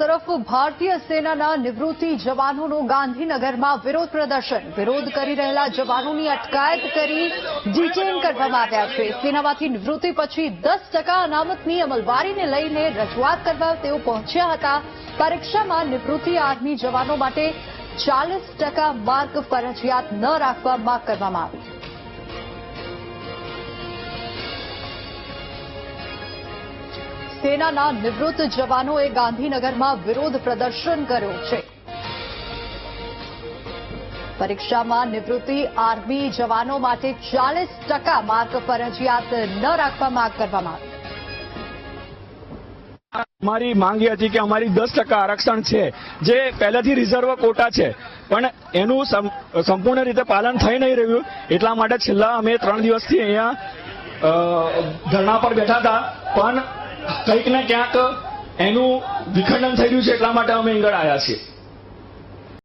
તરફ ભારતીય સેનાના નિવૃત્તિ જવાનોનું ગાંધીનગરમાં વિરોધ પ્રદર્શન. વિરોધ કરી રહેલા જવાનોની અટકાયત કરી ડિટેન કરવામાં આવ્યા છે. સેનામાંથી નિવૃત્તિ પછી દસ ટકા અનામતની અમલવારીને લઈને રજૂઆત કરવા તેઓ પહોંચ્યા હતા. પરીક્ષામાં નિવૃત્તિ આર્મી જવાનો માટે ચાલીસ ટકા માર્ક ફરજિયાત ન રાખવા માંગ કરવામાં આવી. સેનાના નિવૃત્ત જવાનોએ ગાંધીનગરમાં વિરોધ પ્રદર્શન કર્યું છે. પરીક્ષામાં નિવૃત્તિ આર્મી જવાનો માટે ચાલીસ ટકા માર્ક ફરજિયાત ન રાખવા માંગ કરવામાં આવી. અમારી માંગ હતી કે અમારી દસ ટકા આરક્ષણ છે, જે પહેલેથી રિઝર્વ કોટા છે. પણ એનું સંપૂર્ણ રીતે પાલન થઈ નહીં રહ્યું, એટલા માટે છેલ્લા અમે ત્રણ દિવસથી અહીંયા ધરણા પર બેઠા હતા. પણ કંઈક ને ક્યાંક એનું વિખંડન થઈ રહ્યું છે એટલા માટે અમે આગળ આવ્યા છીએ.